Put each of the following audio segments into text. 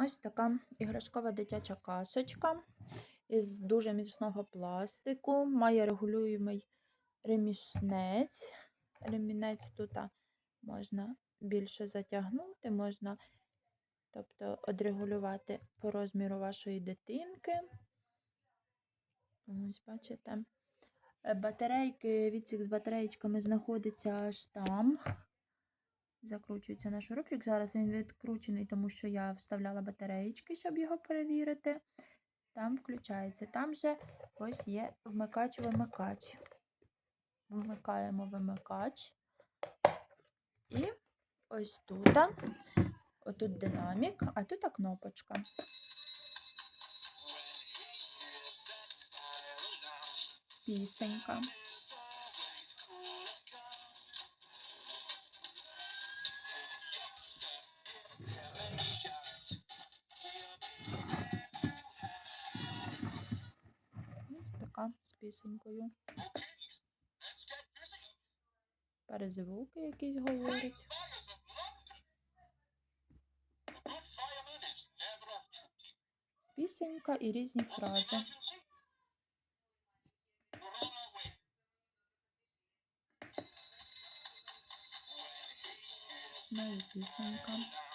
Ось така іграшкова дитяча касочка із дуже міцного пластику. Має регулюємий ремішнець. Ремінець тут можна більше затягнути, можна тобто, одрегулювати по розміру вашої дитинки. Ось, бачите. Батарейки, відсік з батареєчками знаходиться аж там. Закручується наш рубрик. Зараз він відкручений, тому що я вставляла батареєчки, щоб його перевірити. Там включається. Там же ось є вмикач-вимикач. Вмикаємо вимикач. І ось тут. Отут динамік, а тут кнопочка. Пісенька. Така з пісенькою. Перезвуки якісь говорять. Пісенька і різні фрази. Знову пісенька.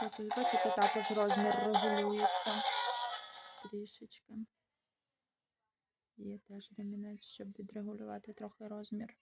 Тут, бачите, також розмір регулюється трішечки. Є теж ремінець, щоб відрегулювати трохи розмір.